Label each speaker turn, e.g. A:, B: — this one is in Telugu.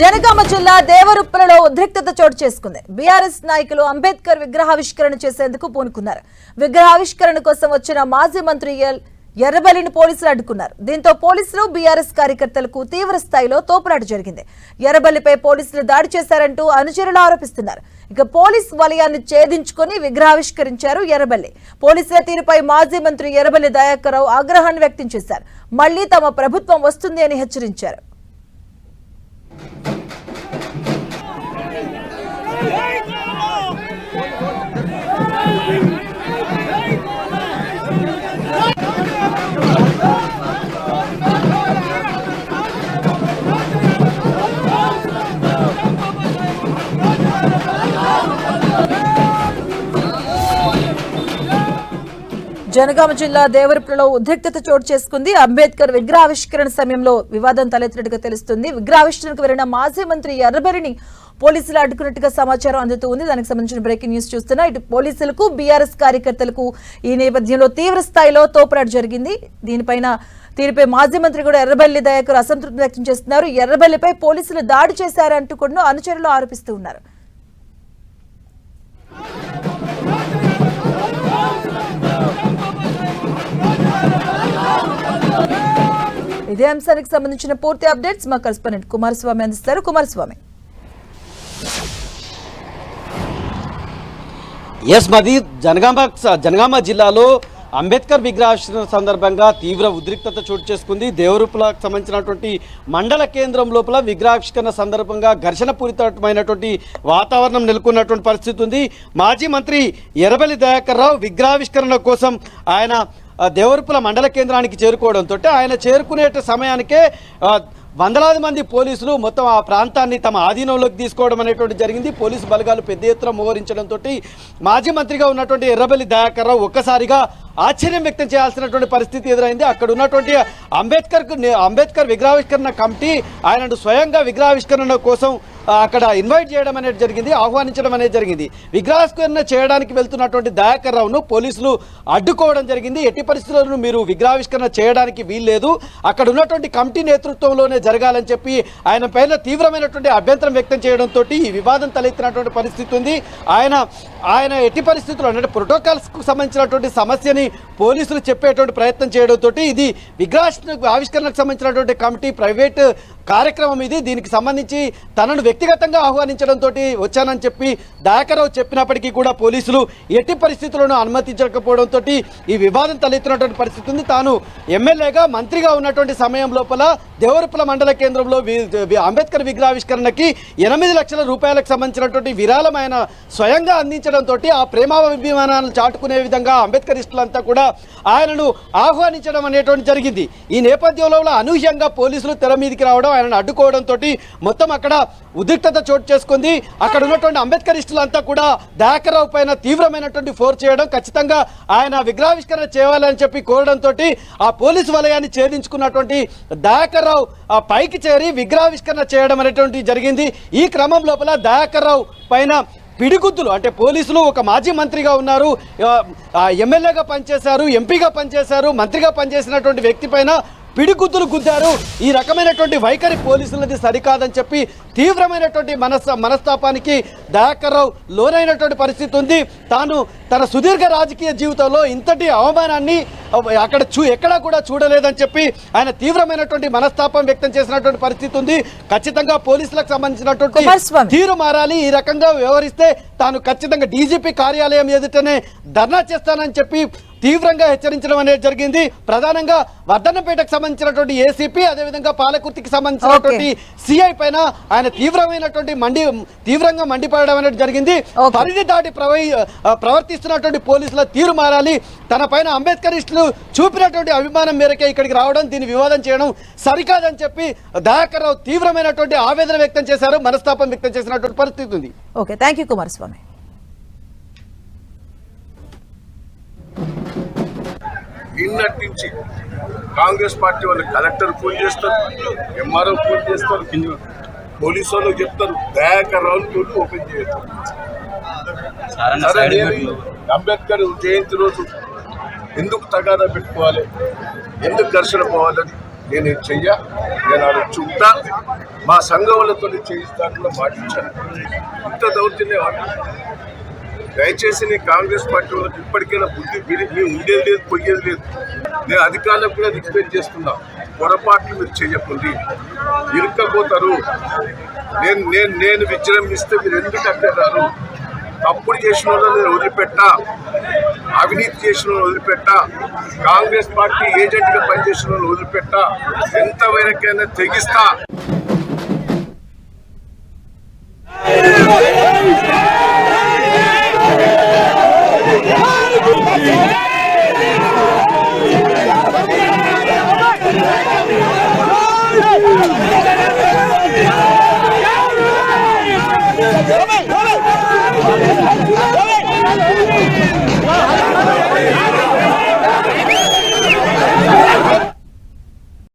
A: జనగామ జిల్లా దేవరుప్పలలో ఉద్రిక్తత చోటు చేసుకుంది. బీఆర్ఎస్ నాయకులు అంబేద్కర్ విగ్రహావిష్కరణ చేసేందుకు పూనుకున్నారు. విగ్రహావిష్కరణ కోసం వచ్చిన మాజీ మంత్రి ఎల్ ఎర్రబెల్లిని పోలీసులు అడ్డుకున్నారు. దీంతో పోలీసులు బీఆర్ఎస్ కార్యకర్తలకు తీవ్ర స్థాయిలో తోపులాట జరిగింది. ఎర్రబెల్లిపై పోలీసులు దాడి చేశారంటూ అనుచరులు ఆరోపిస్తున్నారు. ఇక పోలీస్ వలయాన్ని ఛేదించుకుని విగ్రహావిష్కరించారు ఎర్రబెల్లి. పోలీసుల తీరుపై మాజీ మంత్రి ఎర్రబెల్లి దయాకర్రావు ఆగ్రహాన్ని వ్యక్తం చేశారు. మళ్ళీ తమ ప్రభుత్వం వస్తుంది అని హెచ్చరించారు. జనగామ జిల్లా దేవరపులలో ఉద్రిక్తత చోటు చేసుకుంది. అంబేద్కర్ విగ్రహావిష్కరణ సమయంలో వివాదం తలెత్తినట్టుగా తెలుస్తుంది. విగ్రహావిష్కరణకు వెళ్ళిన మాజీ మంత్రి ఎర్రబెల్లిని పోలీసులు అడ్డుకున్నట్టుగా సమాచారం అందుతూ ఉంది. దానికి సంబంధించిన బ్రేకింగ్ న్యూస్ చూస్తున్నా. ఇటు పోలీసులకు బీఆర్ఎస్ కార్యకర్తలకు ఈ నేపథ్యంలో తీవ్ర స్థాయిలో తోపులాట జరిగింది. దీనిపైన తీరుపై మాజీ మంత్రి కూడా ఎర్రబెల్లి దయాకర్ అసంతృప్తి వ్యక్తం చేస్తున్నారు. ఎర్రబెల్లిపై పోలీసులు దాడి చేశారంటూ కూడా అనుచరులు ఆరోపిస్తూ ఉన్నారు. ఇదే అంశానికి సంబంధించిన పూర్తి అప్డేట్స్ మా కరెస్పాండెంట్ కుమారస్వామి అందిస్తారు. కుమారస్వామి.
B: ఎస్ మాది జనగామ జనగామ జిల్లాలో అంబేద్కర్ విగ్రహావిష్కరణ సందర్భంగా తీవ్ర ఉద్రిక్తత చోటు చేసుకుంది. దేవరూపులకు సంబంధించినటువంటి మండల కేంద్రం లోపల విగ్రహావిష్కరణ సందర్భంగా ఘర్షణ పూరితమైనటువంటి వాతావరణం నెలకొన్నటువంటి పరిస్థితి ఉంది. మాజీ మంత్రి ఎర్రబెల్లి దయాకర్ రావు విగ్రహావిష్కరణ కోసం ఆయన దేవరపుల మండల కేంద్రానికి చేరుకోవడంతో ఆయన చేరుకునే సమయానికే వందలాది మంది పోలీసులు మొత్తం ఆ ప్రాంతాన్ని తమ ఆధీనంలోకి తీసుకోవడం అనేటువంటి జరిగింది. పోలీసు బలగాలు పెద్ద ఎత్తున మోహరించడంతో మాజీ మంత్రిగా ఉన్నటువంటి ఎర్రబెల్లి దయాకర్ రావు ఒక్కసారిగా ఆశ్చర్యం వ్యక్తం చేయాల్సినటువంటి పరిస్థితి ఎదురైంది. అక్కడ ఉన్నటువంటి అంబేద్కర్ అంబేద్కర్ విగ్రహావిష్కరణ కమిటీ ఆయనను స్వయంగా విగ్రహావిష్కరణ కోసం అక్కడ ఇన్వైట్ చేయడం అనేది జరిగింది ఆహ్వానించడం అనేది జరిగింది. విగ్రహస్కరణ చేయడానికి వెళ్తున్నటువంటి దయాకర్ రావును పోలీసులు అడ్డుకోవడం జరిగింది. ఎట్టి పరిస్థితుల్లోనూ మీరు విగ్రహావిష్కరణ చేయడానికి వీల్లేదు. అక్కడ ఉన్నటువంటి కమిటీ నేతృత్వంలోనే జరగాలని చెప్పి ఆయన పైన తీవ్రమైనటువంటి అభ్యంతరం వ్యక్తం చేయడంతో ఈ వివాదం తలెత్తినటువంటి పరిస్థితి ఉంది. ఆయన ఆయన ఎట్టి పరిస్థితుల్లో అంటే ప్రోటోకాల్స్కు సంబంధించినటువంటి సమస్యని పోలీసులు చెప్పేటువంటి ప్రయత్నం చేయడంతో ఇది విగ్రహ ఆవిష్కరణకు సంబంధించినటువంటి కమిటీ ప్రైవేట్ కార్యక్రమం ఇది. దీనికి సంబంధించి తనను వ్యక్తిగతంగా ఆహ్వానించడంతో వచ్చానని చెప్పి దయాకరావు చెప్పినప్పటికీ కూడా పోలీసులు ఎట్టి పరిస్థితుల్లోనూ అనుమతించకపోవడంతో ఈ వివాదం తలెత్తినటువంటి పరిస్థితి ఉంది. తాను ఎమ్మెల్యేగా మంత్రిగా ఉన్నటువంటి సమయం లోపల దేవరపుల మండల కేంద్రంలో అంబేద్కర్ విగ్రహావిష్కరణకి ఎనిమిది లక్షల రూపాయలకు సంబంధించినటువంటి విరాళం ఆయన స్వయంగా అందించడంతో ఆ ప్రేమాభిమానాలను చాటుకునే విధంగా అంబేద్కర్ ఇష్టలంతా కూడా ఆయనను ఆహ్వానించడం అనేటువంటి జరిగింది. ఈ నేపథ్యంలో అనూహ్యంగా పోలీసులు తెర మీదికి రావడం ఆయనను అడ్డుకోవడంతో మొత్తం అక్కడ ఉద్రిక్తత చోటు చేసుకుంది. అక్కడ ఉన్నటువంటి అంబేద్కరిస్టులంతా కూడా దయాకర్రావు పైన తీవ్రమైనటువంటి ఫోర్ చేయడం ఖచ్చితంగా ఆయన విగ్రహావిష్కరణ చేయాలని చెప్పి కోరడంతో ఆ పోలీసు వలయాన్ని ఛేదించుకున్నటువంటి దయాకర్రావు ఆ పైకి చేరి విగ్రహావిష్కరణ చేయడం అనేటువంటి జరిగింది. ఈ క్రమం లోపల దయాకర్రావు పైన పిడిగుద్దులు అంటే పోలీసులు ఒక మాజీ మంత్రిగా ఉన్నారు. ఎమ్మెల్యేగా పనిచేశారు ఎంపీగా పనిచేశారు మంత్రిగా పనిచేసినటువంటి వ్యక్తి పైన పిడిగుద్దులు గుద్దారు. ఈ రకమైనటువంటి వైఖరి పోలీసులది సరికాదని చెప్పి తీవ్రమైనటువంటి మనస్ మనస్తాపానికి దయాకర్ రావు లోనైనటువంటి పరిస్థితి ఉంది. తాను తన సుదీర్ఘ రాజకీయ జీవితంలో ఇంతటి అవమానాన్ని అక్కడ చూ ఎక్కడా కూడా చూడలేదని చెప్పి ఆయన తీవ్రమైనటువంటి మనస్తాపం వ్యక్తం చేసినటువంటి పరిస్థితి ఉంది. ఖచ్చితంగా పోలీసులకు సంబంధించినటువంటి. తీరు మారాలి. ఈ రకంగా వ్యవహరిస్తే తాను ఖచ్చితంగా డీజీపీ కార్యాలయం ఎదుటనే ధర్నా చేస్తానని చెప్పి తీవ్రంగా హెచ్చరించడం అనేది జరిగింది. ప్రధానంగా వర్ధన్నపేటకు సంబంధించినటువంటి ఏసీపీ అదేవిధంగా పాలకుర్తికి సంబంధించినటువంటి సిఐ పైన ఆయన తీవ్రమైనటువంటి మండి తీవ్రంగా మండిపడడం అనేది జరిగింది. పరిధి దాటి ప్రవర్తిస్తున్నటువంటి పోలీసుల తీరు మారాలి. తన పైన అంబేద్కరిస్టులు చూపినటువంటి అభిమానం మేరకే ఇక్కడికి రావడం దీన్ని వివాదం చేయడం సరికాదని చెప్పి దయాకర్ రావు తీవ్రమైనటువంటి ఆవేదన వ్యక్తం చేశారు మనస్తాపం వ్యక్తం చేసినటువంటి పరిస్థితి ఉంది.
A: Okay thank you Kumaraswamy.
C: నిన్నటి నుంచి కాంగ్రెస్ పార్టీ వాళ్ళు కలెక్టర్ ఫోన్ చేస్తారు ఎంఆర్ఓ ఫోన్ చేస్తారు పోలీసు వాళ్ళు చెప్తారు దయాకర్ రావులు తోటి ఓపెన్ నేను అంబేద్కర్ జయంతి రోజు ఎందుకు తగాదా పెట్టుకోవాలి? ఎందుకు ఘర్షణ పోవాలని నేను చెయ్య? నేను అది చూపుతా మా సంఘములతో చేయిస్తాను కూడా మాటించాను ఇంత దౌర్జన్యం దయచేసి నేను కాంగ్రెస్ పార్టీ వాళ్ళకి ఇప్పటికైనా బుద్ధి మీరు ఉండేది లేదు పోయేది లేదు. నేను అధికారులకు కూడా రిక్వెస్ట్ చేస్తున్నా. పొరపాట్లు మీరు చేయకండి ఇరుక్కపోతారు. నేను నేను నేను విజృంభిస్తే మీరు ఎందుకు అడ్డారు తప్పుడు చేసిన వాళ్ళని నేను వదిలిపెట్టా. అవినీతి చేసిన వదిలిపెట్ట. కాంగ్రెస్ పార్టీ ఏజెంట్గా పనిచేసిన వదిలిపెట్ట. ఎంత వరకైనా తెగిస్తా. Yeah!